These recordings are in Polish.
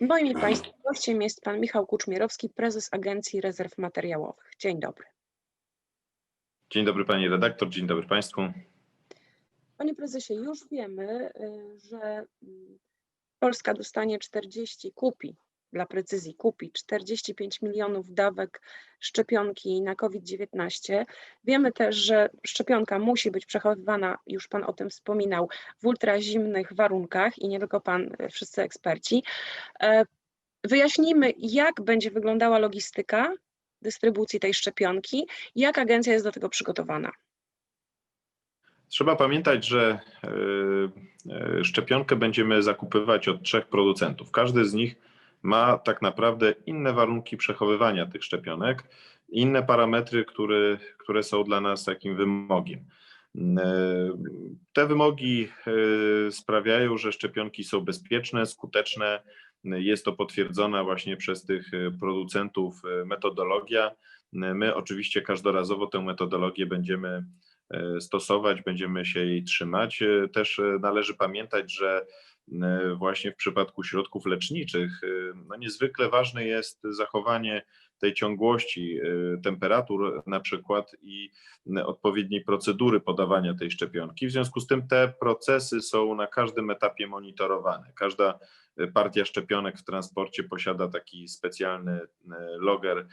Moim Państwa gościem jest Pan Michał Kuczmierowski, prezes Agencji Rezerw Materiałowych. Dzień dobry. Dzień dobry Pani redaktor, dzień dobry Państwu. Panie prezesie, już wiemy, y, że mm, Polska dostanie 40, kupi, dla precyzji, kupi 45 milionów dawek szczepionki na COVID-19. Wiemy też, że szczepionka musi być przechowywana, już Pan o tym wspominał, w ultrazimnych warunkach i nie tylko Pan, y, wszyscy eksperci. E, Wyjaśnijmy, jak będzie wyglądała logistyka dystrybucji tej szczepionki, jak agencja jest do tego przygotowana. Trzeba pamiętać, że y, szczepionkę będziemy zakupywać od trzech producentów. Każdy z nich ma tak naprawdę inne warunki przechowywania tych szczepionek, inne parametry, które, które są dla nas takim wymogiem. Y, Te wymogi y, sprawiają, że szczepionki są bezpieczne, skuteczne. Jest to potwierdzona właśnie przez tych y, producentów metodologia. My oczywiście każdorazowo tę metodologię będziemy stosować, będziemy się jej trzymać. Też należy pamiętać, że właśnie w przypadku środków leczniczych e, no niezwykle ważne jest zachowanie tej ciągłości e, temperatur na przykład i m, odpowiedniej procedury podawania tej szczepionki. W związku z tym te procesy są na każdym etapie monitorowane. Każda e, partia szczepionek w transporcie posiada taki specjalny loger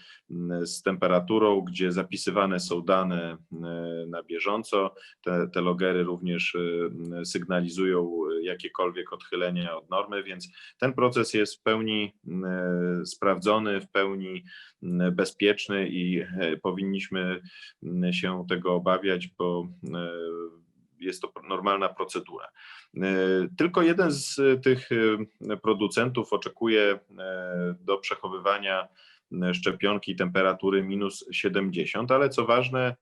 z temperaturą, gdzie zapisywane są dane na bieżąco. Te, te logery również sygnalizują jakiekolwiek odchylenia od normy, więc ten proces jest w pełni sprawdzony, w pełni bezpieczny i e, powinniśmy się tego obawiać, bo e, jest to normalna procedura. E, Tylko jeden z tych producentów oczekuje do przechowywania szczepionki temperatury minus 70, ale co ważne,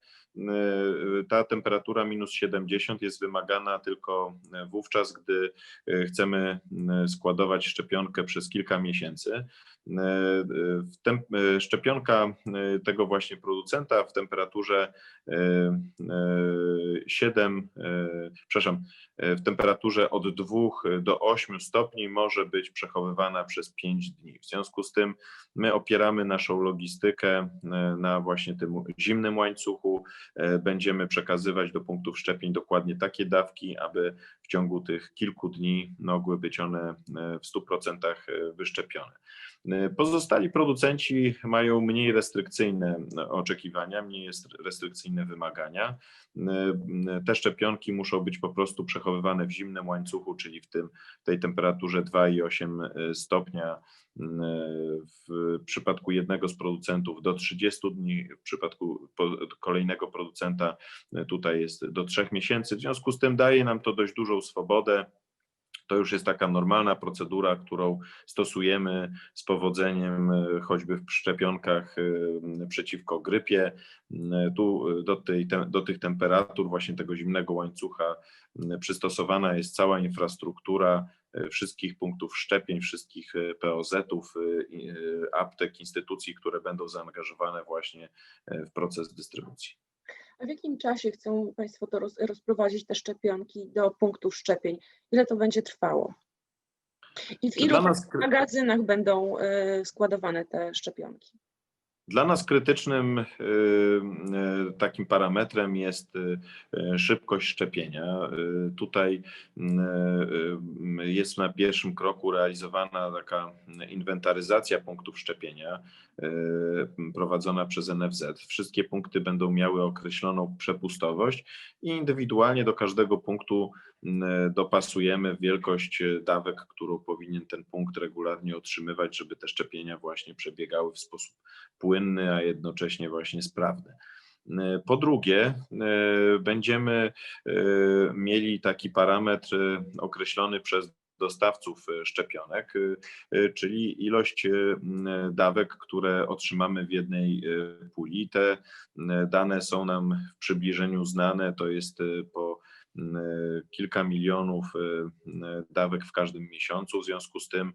ta temperatura minus 70 jest wymagana tylko e, wówczas, gdy e, chcemy składować szczepionkę przez kilka miesięcy. Szczepionka tego właśnie producenta w temperaturze e, e, 7, e, przepraszam, w temperaturze od 2 do 8 stopni może być przechowywana przez 5 dni. W związku z tym my opieramy naszą logistykę na właśnie tym zimnym łańcuchu. E, Będziemy przekazywać do punktów szczepień dokładnie takie dawki, aby w ciągu tych kilku dni mogły być one e, w 100% wyszczepione. Pozostali producenci mają mniej restrykcyjne oczekiwania, mniej restrykcyjne wymagania. Te szczepionki muszą być po prostu przechowywane w zimnym łańcuchu, czyli w tym, tej temperaturze 2,8 stopnia w przypadku jednego z producentów do 30 dni, w przypadku kolejnego producenta tutaj jest do 3 miesięcy. W związku z tym daje nam to dość dużą swobodę. To już jest taka normalna procedura, którą stosujemy z powodzeniem, e, choćby w szczepionkach e, przeciwko grypie. E, Tu do, tej, te- do tych temperatur, właśnie tego zimnego łańcucha, przystosowana jest cała infrastruktura wszystkich punktów szczepień, wszystkich POZ-ów, aptek, instytucji, które będą zaangażowane właśnie w proces dystrybucji. A w jakim czasie chcą Państwo to roz, rozprowadzić te szczepionki do punktów szczepień? Ile to będzie trwało? I w ilu magazynach będą y, składowane te szczepionki? Dla nas krytycznym y, y, takim parametrem jest y, szybkość szczepienia. Tutaj jest na pierwszym kroku realizowana taka inwentaryzacja punktów szczepienia prowadzona przez NFZ. Wszystkie punkty będą miały określoną przepustowość i indywidualnie do każdego punktu dopasujemy wielkość dawek, którą powinien ten punkt regularnie otrzymywać, żeby te szczepienia właśnie przebiegały w sposób płynny, a jednocześnie właśnie sprawny. Po drugie, będziemy e, mieli taki parametr e, określony przez dostawców szczepionek, e, czyli ilość dawek, które otrzymamy w jednej puli. Te dane są nam w przybliżeniu znane, to jest po kilka milionów e, m, dawek w każdym miesiącu. W związku z tym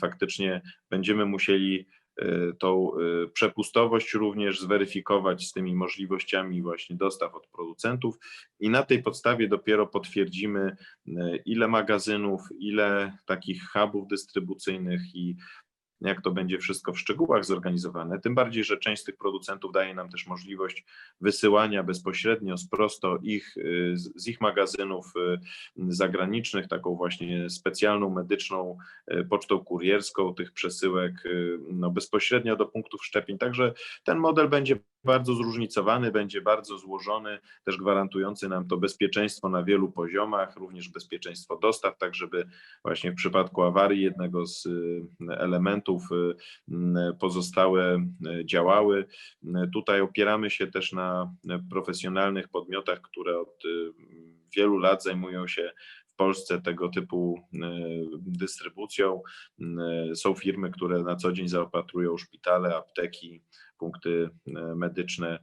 faktycznie będziemy musieli y, tą y, przepustowość również zweryfikować z tymi możliwościami właśnie dostaw od producentów i na tej podstawie dopiero potwierdzimy, y, ile magazynów, ile takich hubów dystrybucyjnych i jak to będzie wszystko w szczegółach zorganizowane, tym bardziej, że część z tych producentów daje nam też możliwość wysyłania bezpośrednio z prosto ich, y, z ich magazynów y, zagranicznych, taką właśnie specjalną medyczną y, pocztą kurierską tych przesyłek no, bezpośrednio do punktów szczepień. Także ten model będzie bardzo zróżnicowany, będzie bardzo złożony, też gwarantujący nam to bezpieczeństwo na wielu poziomach, również bezpieczeństwo dostaw, tak żeby właśnie w przypadku awarii jednego z elementów y, y, pozostałe y, działały. Tutaj opieramy się też na profesjonalnych podmiotach, które od y, wielu lat zajmują się w Polsce tego typu dystrybucją. Są firmy, które na co dzień zaopatrują szpitale, apteki, punkty medyczne.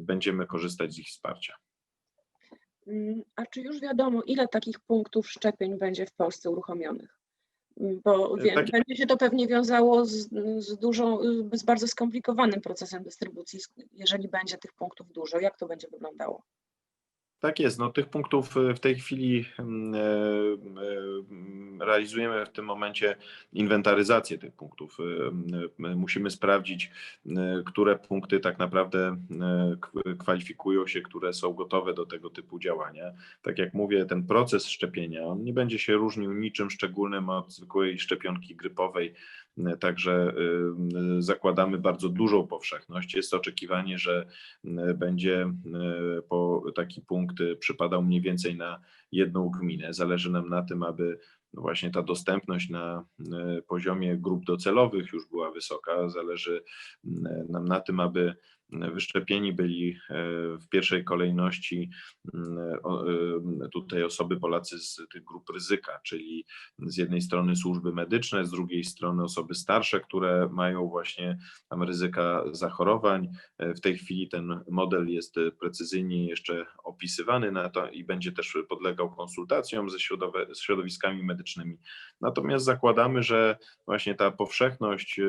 Będziemy korzystać z ich wsparcia. Mm, A czy już wiadomo, ile takich punktów szczepień będzie w Polsce uruchomionych? Mm, Bo E, wiem, takie- będzie się to pewnie wiązało z, z dużą, z bardzo skomplikowanym procesem dystrybucji, jeżeli będzie tych punktów dużo. Jak to będzie wyglądało? Tak jest. No, tych punktów y, w tej chwili mm, e, e, realizujemy w tym momencie inwentaryzację tych punktów. Y, y, Musimy sprawdzić, y, które punkty tak naprawdę y, kwalifikują się, które są gotowe do tego typu działania. Tak jak mówię, ten proces szczepienia, on nie będzie się różnił niczym szczególnym od zwykłej szczepionki grypowej. Także y, zakładamy bardzo dużą powszechność. Jest oczekiwanie, że y, będzie y, po taki punkt przypadał mniej więcej na jedną gminę. Zależy nam na tym, aby no właśnie ta dostępność na poziomie grup docelowych już była wysoka. Zależy nam na tym, aby wyszczepieni byli y, w pierwszej kolejności o- y, tutaj osoby Polacy z tych grup ryzyka, czyli z jednej strony służby medyczne, z drugiej strony osoby starsze, które mają właśnie tam ryzyka zachorowań. E, W tej chwili ten model jest e, precyzyjnie jeszcze opisywany na to i będzie też podlegał konsultacjom ze środowiskami medycznymi. Natomiast zakładamy, że właśnie ta powszechność e,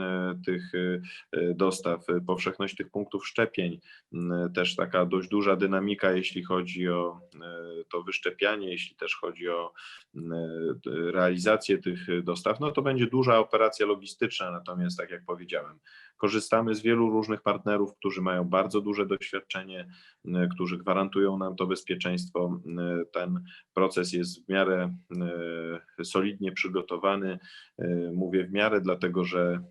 e, tych e, e, dostaw, e, powszechność tych punktów szczepień, m, też taka dość duża dynamika, jeśli chodzi o e, to wyszczepianie, jeśli też chodzi o m, e, realizację tych dostaw, no to będzie duża operacja logistyczna. Natomiast, tak jak powiedziałem, korzystamy z wielu różnych partnerów, którzy mają bardzo duże doświadczenie, m, którzy gwarantują nam to bezpieczeństwo. Ten proces jest w miarę e, solidnie przygotowany. Mówię w miarę, dlatego że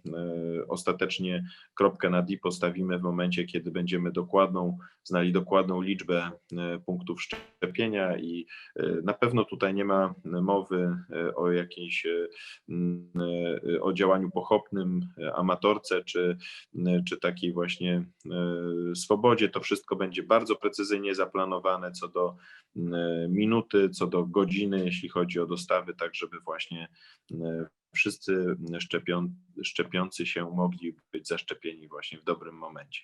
ostatecznie kropkę na D postawimy w momencie, kiedy będziemy dokładną, znali dokładną liczbę e, punktów szczepienia i e, na pewno tutaj nie ma mowy e, o jakiejś o działaniu pochopnym, amatorce czy, czy takiej właśnie swobodzie. To wszystko będzie bardzo precyzyjnie zaplanowane co do minuty, co do godziny, jeśli chodzi o dostawy, tak żeby właśnie wszyscy szczepią, szczepiący się mogli być zaszczepieni właśnie w dobrym momencie.